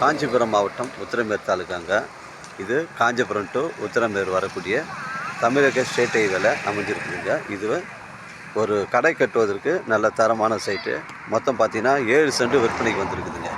காஞ்சிபுரம் மாவட்டம் உத்திரமேர் தாலுக்காங்க. இது காஞ்சிபுரம் டு உத்திரமேர் வரக்கூடிய தமிழக ஸ்டேட் ஹைவேல அமைஞ்சிருக்குதுங்க. இது ஒரு கடை கட்டுவதற்கு நல்ல தரமான சைட்டு மொத்தம் பார்த்தீங்கன்னா ஏழு சென்ட் விற்பனைக்கு வந்திருக்குதுங்க.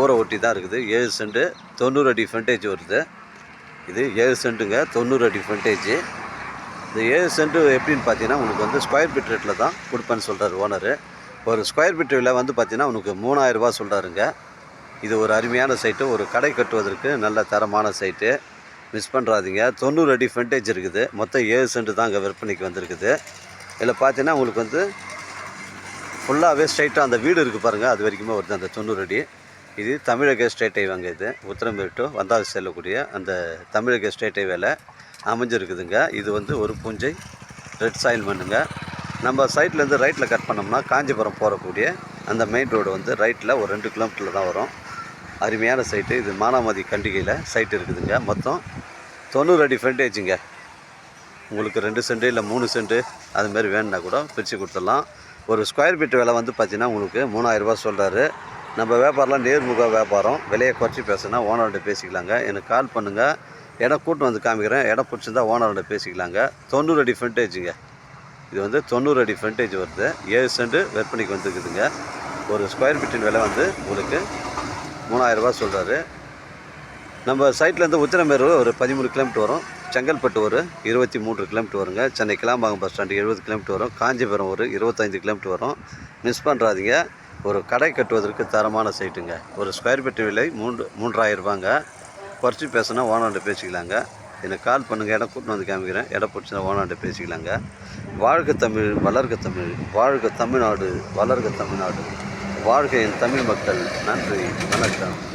ஊரை ஒட்டி தான் இருக்குது. ஏழு சென்ட் தொண்ணூறு அடி ஃப்ரண்டேஜ் வருது. இது ஏழு சென்ட்டுங்க தொண்ணூறு அடி ஃப்ரண்டேஜ் இந்த ஏழு சென்ட் எப்படின்னு பார்த்தீங்கன்னா உங்களுக்கு வந்து ஸ்கொயர் ஃபீட் ரேட்டில் தான் கொடுப்பேன்னு சொல்கிறார் ஓனரு ஒரு ஸ்கொயர் ஃபீட் விலை வந்து பார்த்தீங்கன்னா உனக்கு மூணாயிரரூபா சொல்கிறாருங்க இது ஒரு அருமையான சைட்டு ஒரு கடை கட்டுவதற்கு நல்ல தரமான சைட்டு மிஸ் பண்ணுறாதீங்க தொண்ணூறு அடி ஃப்ரண்டேஜ் இருக்குது. மொத்தம் ஏழு சென்ட் தான் அங்கே விற்பனைக்கு வந்திருக்குது. இதில் பார்த்தீங்கன்னா உங்களுக்கு வந்து ஃபுல்லாகவே ஸ்ட்ரைட்டாக அந்த வீடு இருக்குது பாருங்கள் அது வரைக்குமே வருது அந்த தொண்ணூறு அடி. இது தமிழக ஸ்டேட் ஹைவேங்க இது. உத்திரமேடு டு வந்தாது செல்லக்கூடிய அந்த தமிழக ஸ்டேட் ஹைவேல அமைஞ்சிருக்குதுங்க. இது வந்து ஒரு பூஞ்சை ரெட் சாயில் மண்ணுங்க. நம்ம சைட்லேருந்து ரைட்டில் கட் பண்ணோம்னா காஞ்சிபுரம் போகக்கூடிய அந்த மெயின் ரோடு வந்து ரைட்டில் ஒரு ரெண்டு கிலோமீட்டரில் தான் வரும். அருமையான சைட்டு இது மானாமதி கண்டிகையில் சைட் இருக்குதுங்க. மொத்தம் தொண்ணூறு அடி ஃப்ரண்டேஜுங்க உங்களுக்கு ரெண்டு சென்ட்டு இல்லை மூணு சென்ட்டு அதுமாரி வேணும்னா கூட பிரித்து கொடுத்துடலாம். ஒரு ஸ்கொயர் ஃபீட் விலை வந்து பார்த்தீங்கன்னா உங்களுக்கு மூணாயிரரூபா சொல்கிறாரு நம்ம வியாபாரம்லாம் நேர்முக வியாபாரம். விலையை குறைச்சி பேசுனா ஓனர்கிட்ட பேசிக்கலாங்க. எனக்கு கால் பண்ணுங்கள் இடம் கூட்டு வந்து காமிக்கிறேன். இடம் பிடிச்சிருந்தா ஓனர்கிட்ட பேசிக்கலாங்க. தொண்ணூறு அடி ஃப்ரண்டேஜுங்க இது வந்து தொண்ணூறு அடி ஃப்ரண்டேஜ் வருது. ஏழு சென்ட் விற்பனைக்கு வந்துருக்குதுங்க. ஒரு ஸ்கொயர் ஃபீட்டின் விலை வந்து உங்களுக்கு மூணாயிரரூபா சொல்கிறாரு நம்ம சைட்லேருந்து உத்திரமேரு ஒரு பதிமூணு கிலோமீட்டர் வரும். செங்கல்பட்டு ஒரு இருபத்தி மூன்று கிலோமீட்டர் வருங்க. சென்னை கிளாம்பாங்க பஸ் ஸ்டாண்டு எழுபது கிலோமீட்டர் வரும். காஞ்சிபுரம் ஒரு இருபத்தஞ்சி கிலோமீட்டர் வரும். மிஸ் பண்ணுறாதீங்க ஒரு கடை கட்டுவதற்கு தரமான சைட்டுங்க ஒரு ஸ்கொயர் ஃபீட் விலை மூன்று மூன்றாயிரம் ரூபாங்க குறைச்சி பேசுனா ஓனர்கிட்ட பேசிக்கலாங்க. எனக்கு கால் பண்ணுங்கள் இடம் கூட்டின்னு வந்து காமிக்கிறேன். இடம் பிடிச்சினா ஓனர்கிட்ட பேசிக்கலாங்க. வாழ்க தமிழ் வளர்க தமிழ் வாழ்க தமிழ்நாடு வளர்க தமிழ்நாடு. வாழ்க என் தமிழ் மக்கள் நன்றி வணக்கம்.